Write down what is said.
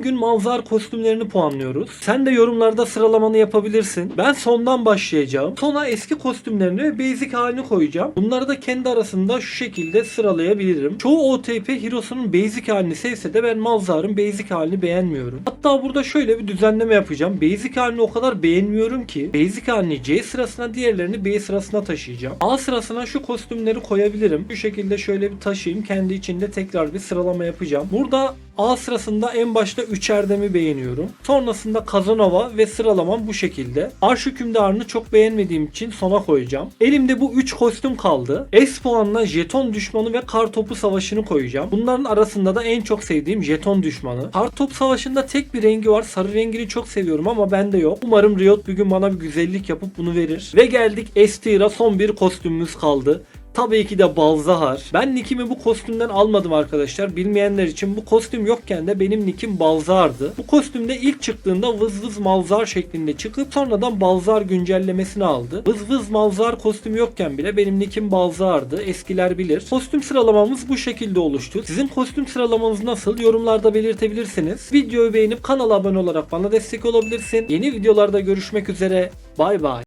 Bugün Malzar kostümlerini puanlıyoruz. Sen de yorumlarda sıralamanı yapabilirsin. Ben sondan başlayacağım. Sona eski kostümlerini ve basic halini koyacağım. Bunları da kendi arasında şu şekilde sıralayabilirim. Çoğu OTP Hero'sunun basic halini sevse de ben Malzar'ın basic halini beğenmiyorum. Hatta burada şöyle bir düzenleme yapacağım. Basic halini o kadar beğenmiyorum ki basic halini C sırasına diğerlerini B sırasına taşıyacağım. A sırasına şu kostümleri koyabilirim. Şu şekilde şöyle bir taşıyayım. Kendi içinde tekrar bir sıralama yapacağım. Burada A sırasında en başta 3 Erdem'i beğeniyorum. Sonrasında Kazanova ve sıralamam bu şekilde. Arş hükümdarını çok beğenmediğim için sona koyacağım. Elimde bu 3 kostüm kaldı. S puanla jeton düşmanı ve kar topu savaşını koyacağım. Bunların arasında da en çok sevdiğim jeton düşmanı. Kar top savaşında tek bir rengi var. Sarı rengini çok seviyorum ama bende yok. Umarım Riot bir gün bana bir güzellik yapıp bunu verir. Ve geldik S tier'a son bir kostümümüz kaldı. Tabii ki de Balzahar. Ben nickimi bu kostümden almadım arkadaşlar. Bilmeyenler için bu kostüm yokken de benim nickim Balzahar'dı. Bu kostümde ilk çıktığında Vız Vız Malzar şeklinde çıkıp sonradan Balzar güncellemesini aldı. Vız Vız Malzar kostümü yokken bile benim nickim Balzahar'dı. Eskiler bilir. Kostüm sıralamamız bu şekilde oluştu. Sizin kostüm sıralamanız nasıl? Yorumlarda belirtebilirsiniz. Videoyu beğenip kanala abone olarak bana destek olabilirsin. Yeni videolarda görüşmek üzere. Bay bay.